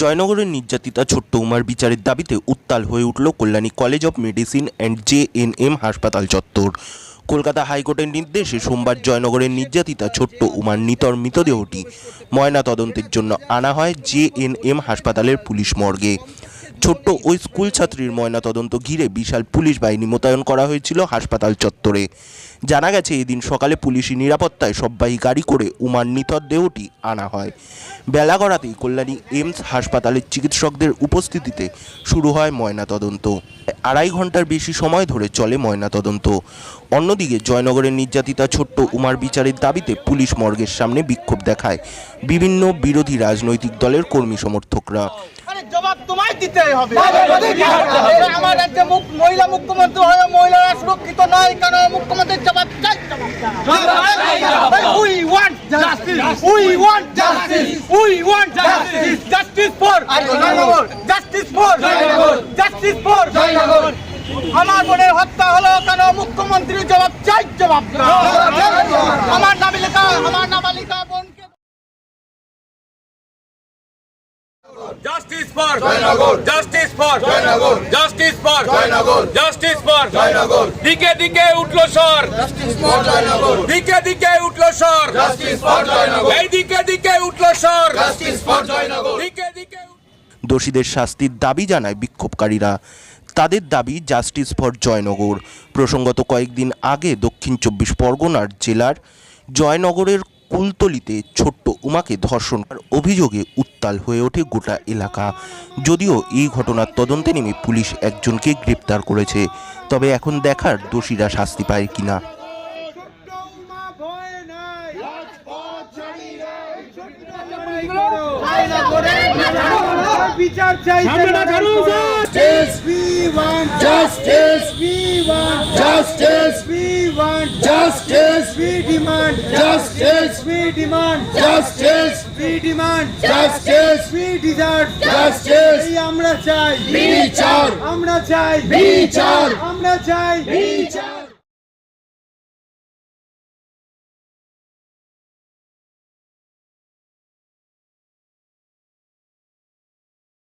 জয়নগরের নির্যাতিতা ছোট্ট উমার বিচারের দাবিতে উত্তাল হয়ে উঠল Kalyani college of medicine and J N M হাসপাতাল চত্বর। কলকাতা হাইকোর্টের নির্দেশে সোমবার জয়নগরের নির্যাতিতা ছোট্ট উমার নিতর মৃতদেহটি ময়না তদন্তের জন্য আনা হয় জে এন এম হাসপাতালের পুলিশ মর্গে। ছোট্ট ওই স্কুল ছাত্রীর ময়নাতদন্ত ঘিরে বিশাল পুলিশ বাহিনী মোতায়েন করা হয়েছিল হাসপাতাল চত্বরে। জানা গেছে, এদিন সকালে পুলিশি নিরাপত্তায় সববাহী গাড়ি করে উমার নিথর দেহটি আনা হয়। বেলা গড়াতেই কল্যাণী এইমস হাসপাতালের চিকিৎসকদের উপস্থিতিতে শুরু হয় ময়নাতদন্ত। আড়াই ঘণ্টার বেশি সময় ধরে চলে ময়নাতদন্ত। অন্যদিকে জয়নগরের নির্যাতিতা ছোট্ট উমার বিচারের দাবিতে পুলিশ মর্গের সামনে বিক্ষোভ দেখায় বিভিন্ন বিরোধী রাজনৈতিক দলের কর্মী সমর্থকরা। জবাব তোমায় দিতে হবে। আমার রাজ্যে মহিলা মুখ্যমন্ত্রী হয়ে মহিলারা সুরক্ষিত নয় কেন মুখ্যমন্ত্রীর জবাব চাই we want justice we want justice we want justice justice for justice for justice for আমার বোনের হত্যা হলো কেন মুখ্যমন্ত্রীর জবাব চাই জবাব আমার আমার নাবালিকা আমার Justice for Justice for Justice for Justice for দিকে দিকে উঠল সর দিকে দিকে উঠল সর এই দিকে দিকে উঠল সর দিকে দিকে দোষীদের শাস্তির দাবি জানায় বিক্ষোভকারীরা। তাদের দাবি জাস্টিস ফর জয়নগর প্রসঙ্গত কয়েকদিন আগে দক্ষিণ চব্বিশ পরগনার জেলার জয়নগরের কুলতলিতে ছোট্ট উমাকে ধর্ষণ অভিযোগে উত্তাল হয়ে ওঠে গোটা এলাকা। যদিও এই ঘটনার তদন্তে নেমে পুলিশ একজনকে গ্রেপ্তার করেছে তবে এখন দেখার দোষীরা শাস্তি পায় কিনা। We want justice, we want justice, we demand justice, we demand justice, we demand justice, we deserve justice, এই আমরা চাই বিচার আমরা চাই বিচার আমরা চাই বিচার